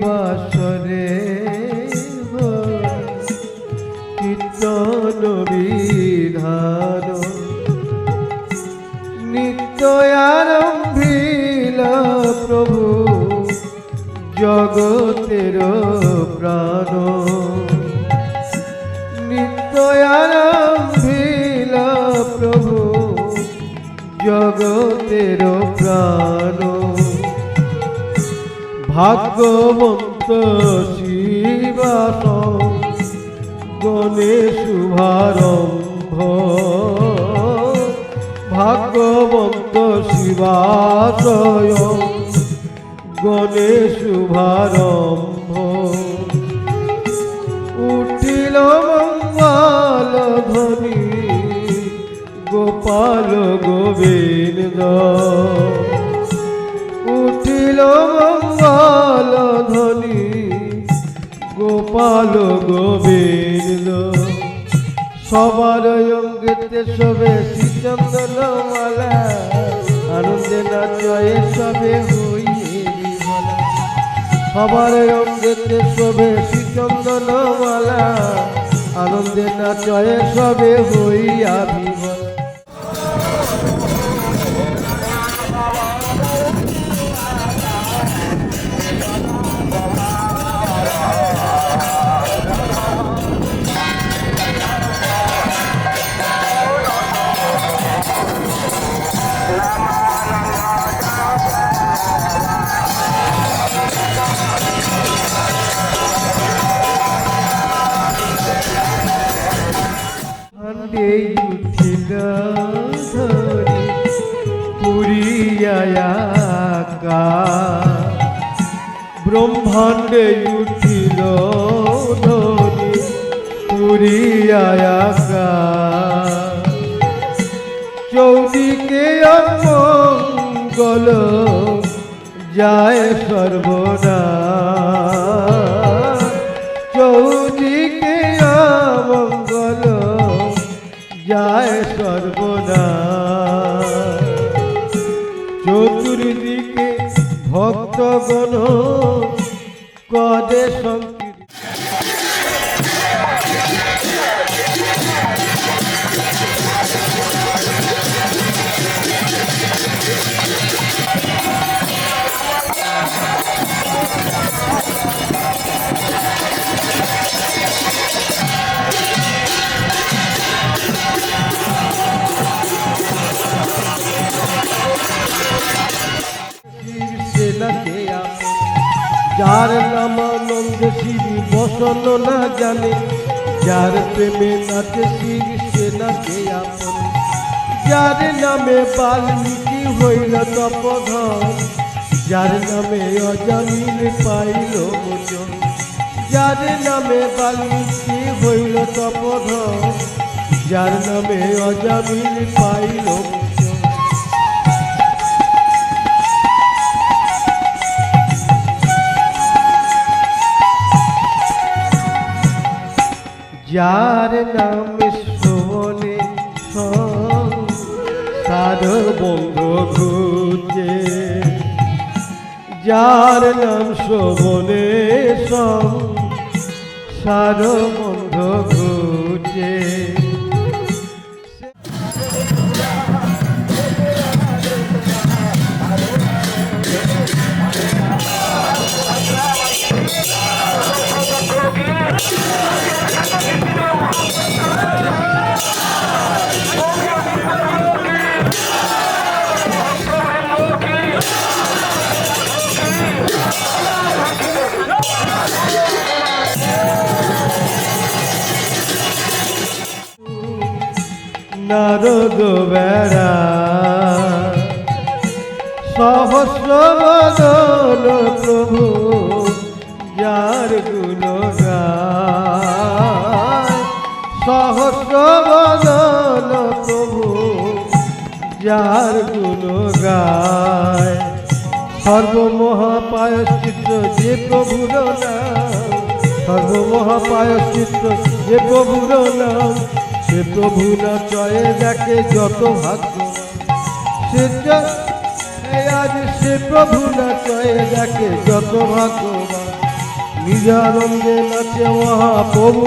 বাসরে কীর্তন বিধান। নিত্য আরম্ভিল প্রভু জগতের প্রাণ। নিত্য আরম্ভিল প্রভু জগতের প্রাণ। ভাগ্যবন্ত শিবাস গণে শুভারম্ভ। ভাগ্যবন্ত শিবাশয় গণে শুভারম্ভ। উঠিল মঙ্গল ধ্বনি গোপাল গোবিন্দ। গোপাল গোবিন্দ। সবার অঙ্গেতে সবে শ্রীচন্দন মালা, আনন্দে নাচয়ে সবে হইয়ে সবার অঙ্গেতে সবে শ্রীচন্দন মালা, আনন্দে নাচয়ে সবে হইয়া বিমলা পুরিয়াকা ব্রহ্মাণ্ডে উঠিল পুরিয়াকা চৌদিকে অমঙ্গল যায় সর্বনা চৌদিকে অমঙ্গল যায় সর্বনা চতুর্দিকে ভক্তগণ কদে সংকীর্তন যার নাম আনন্দ শিবি বসন না জানে। যার প্রেমে নাচে শিব সেনাকে আপন। যার নামে বাল্মীকি হইল তপধন। যার নামে অজামিল পাইল মোচন। যার নামে বাল্মীকি হইল তপধন। যার নামে অজামিল পাইল যার নাম শোনে সার বঙ্গ ঘুচে যার নাম শোভনে সার বন্ধ ঘুচে নারদ বেড়া। সহস্র বদন প্রভু, যার গুণ গায় সহস্র বদন প্রভু, যার গুণ গায় সর্বমহাপায়শ্চিত্র যে প্রভুর নাম সর্বমহাপায়শ্চিত্র যে প্রভুর নাম সে প্রভু চয়ে দেখে যত ভাগ্য সে আজ সে প্রভু নাচয়ে দেখে যত ভাগ্যবান। নিজারঙ্গে নাচে মহাপ্রভু